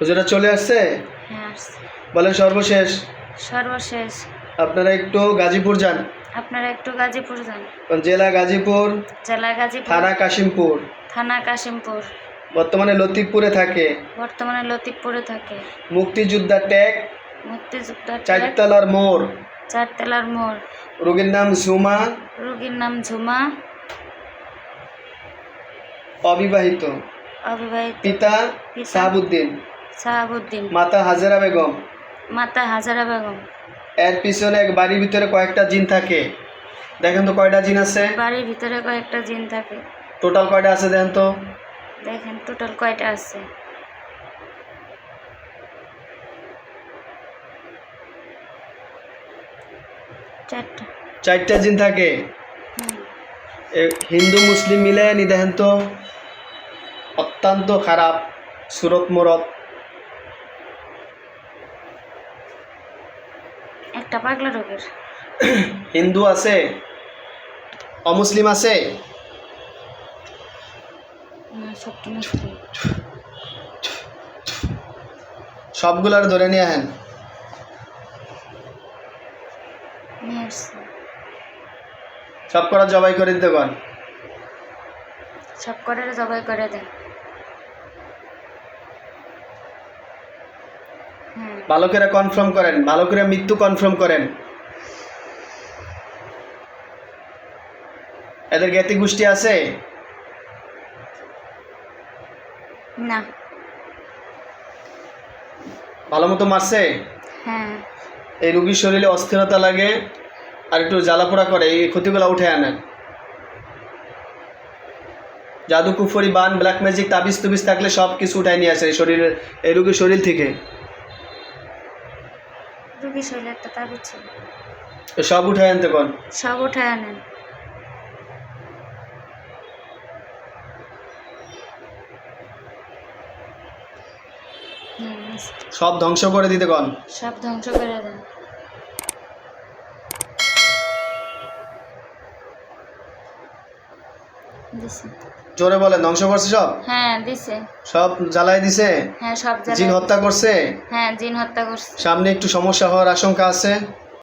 হুজুরা চলে আসছে? হ্যাঁ আসছে। বলেন সর্বশেষ। সর্বশেষ। আপনারা একটু গাজীপুর যান। আপনারা একটু গাজীপুর যান। জেলা গাজীপুর? জেলা গাজীপুর। থানা কাশিমপুর। থানা কাশিমপুর। বর্তমানে লতিফপুরে থাকে। বর্তমানে লতিফপুরে থাকে। মুক্তিযোদ্ধা ট্যাগ। মুক্তিযোদ্ধা চারতলার মোড়। চারতলার মোড়। রোগীর নাম ঝুমা। রোগীর নাম ঝুমা। অবিবাহিত। অবিবাহিত। পিতা পিতা। সাহাবুদ্দিন। সাহাবুদ্দিন। মাতা হাজেরা বেগম। মাতা হাজারা বেগম। এর পিছনে এক বাড়ির ভিতরে কয়েকটা জিন থাকে। দেখেন তো কয়টা জিন আছে? বাড়ির ভিতরে কয়েকটা জিন থাকে। টোটাল কয়টা আছে দেখেন তো? দেখেন টোটাল কয়টা আছে? চারটা। চারটা জিন থাকে। হিন্দু মুসলিম মিলে নি দেখেন তো? অত্যন্ত খারাপ সুরত মুরত। একটা পাগলা রোগের। হিন্দু আছে? অমুসলিম আছে? সবগুলার ধরে নিয়ে আহেন। সব করা জবাই করে দিতে কন। সব করে জবাই করে দেন। ভালো করে কনফার্ম করেন ভালো করে মৃত্যু কনফার্ম করেন। এদের জ্ঞাতি গোষ্ঠী আছে? না। ভালো মতো মারছে? হ্যাঁ। এই রুগীর শরীরে অস্থিরতা লাগে আর একটু জ্বালাপোড়া করে এই ক্ষতিগুলো উঠে আনেন জাদু কুফরি বান ব্ল্যাক ম্যাজিক তাবিজ তুবিজ থাকলে সব কিছু উঠায় নিয়ে আসে এই শরীরের এই রুগীর শরীর থেকে। একটা তাবিজ ছিল। সব উঠায় আনতে কোন? সব উঠায় আনেন। সব ধ্বংস করে দিতে কোন? সব ধ্বংস করে দেন। দিছে। জোরে বলে ধ্বংস করছে সব? হ্যাঁ দিছে। সব জ্বালায় দিছে? হ্যাঁ সব জিন হত্যা করছে? হ্যাঁ জিন হত্যা করছে। সামনে একটু সমস্যা হওয়ার আশঙ্কা আছে?